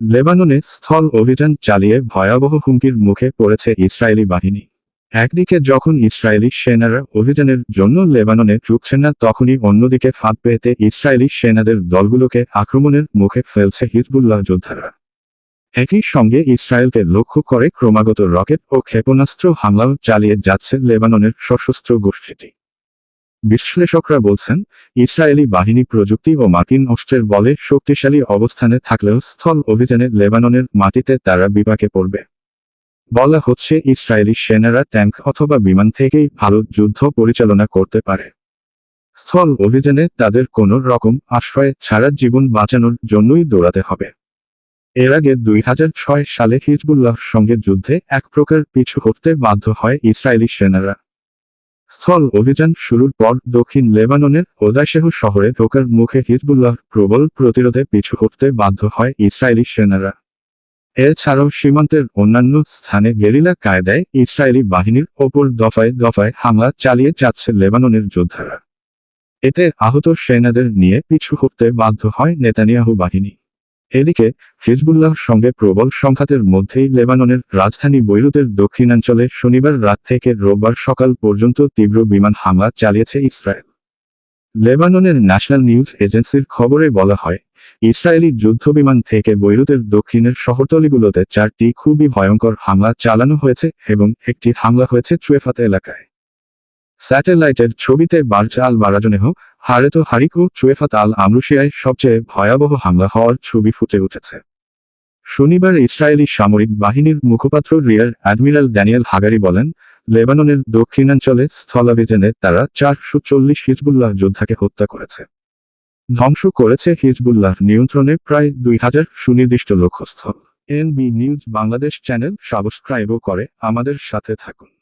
লেবাননে স্থল অভিযান চালিয়ে ভয়াবহ হুমকির মুখে পড়েছে ইসরায়েলি বাহিনী। একদিকে যখন ইসরায়েলি সেনারা অভিযানের জন্য লেবাননে ঢুকছেন না, তখনই অন্যদিকে ফাঁদ পেতে ইসরায়েলি সেনাদের দলগুলোকে আক্রমণের মুখে ফেলছে হিজবুল্লাহ যোদ্ধারা। একই সঙ্গে ইসরায়েলকে লক্ষ্য করে ক্রমাগত রকেট ও ক্ষেপণাস্ত্র হামলাও চালিয়ে যাচ্ছে লেবাননের সশস্ত্র গোষ্ঠীটি। বিশ্লেষকরা বলছেন, ইসরায়েলি বাহিনী প্রযুক্তি ও মার্কিন অস্ত্রের বলে শক্তিশালী অবস্থানে থাকলেও স্থল অভিযানে লেবাননের মাটিতে তারা বিপাকে পড়বে। বলা হচ্ছে, ইসরায়েলি সেনারা ট্যাঙ্ক অথবা বিমান থেকেই ভালো যুদ্ধ পরিচালনা করতে পারে। স্থল অভিযানে তাদের কোনো রকম আশ্রয় ছাড়া জীবন বাঁচানোর জন্যই দৌড়াতে হবে। এর আগে দুই হাজার ছয় সালে হিজবুল্লাহর সঙ্গে যুদ্ধে এক প্রকার পিছু হতে বাধ্য হয় ইসরায়েলি সেনারা। স্থল অভিযান শুরুর পর দক্ষিণ লেবাননের ওদাশেহ শহরে ঢোকার মুখে হিজবুল্লাহর প্রবল প্রতিরোধে পিছু হটতে বাধ্য হয় ইসরায়েলি সেনারা। এছাড়াও সীমান্তের অন্যান্য স্থানে গেরিলা কায়দায় ইসরায়েলি বাহিনীর ওপর দফায় দফায় হামলা চালিয়ে যাচ্ছে লেবাননের যোদ্ধারা। এতে আহত সেনাদের নিয়ে পিছু হটতে বাধ্য হয় নেতানিয়াহু বাহিনী। এদিকে, হিজবুল্লাহর সঙ্গে প্রবল সংঘাতের মধ্যেই লেবাননের রাজধানী বৈরুতের দক্ষিণাঞ্চলে শনিবার রাত থেকে রোববার সকাল পর্যন্ত তীব্র বিমান হামলা চালিয়েছে ইসরায়েল। লেবাননের ন্যাশনাল নিউজ এজেন্সির খবরে বলা হয়, ইসরায়েলি যুদ্ধবিমান থেকে বৈরুতের দক্ষিণের শহরতলিগুলোতে চারটি খুবই ভয়ঙ্কর হামলা চালানো হয়েছে এবং একটি হামলা হয়েছে চুয়েফাত এলাকায়। স্যাটেলাইটের ছবিতে বার্জ আল বারাজনেহ হারেত হারিক ও চুয়েফাত আল আমরুশিয়ায় সবচেয়ে ভয়াবহ হামলা হওয়ার ছবি ফুটে উঠেছে। শনিবার ইসরায়েলি সামরিক বাহিনীর মুখপাত্র রিয়ার অ্যাডমিরাল ড্যানিয়েল হাগারি বলেন, লেবাননের দক্ষিণাঞ্চলে স্থলাভিযানে তারা চারশো চল্লিশ হিজবুল্লাহ যোদ্ধাকে হত্যা করেছে। ধ্বংস করেছে হিজবুল্লাহ নিয়ন্ত্রণে প্রায় দুই হাজার সুনির্দিষ্ট লক্ষ্যস্থল। এনবি নিউজ বাংলাদেশ চ্যানেল সাবস্ক্রাইবও করে। আমাদের সাথে থাকুন।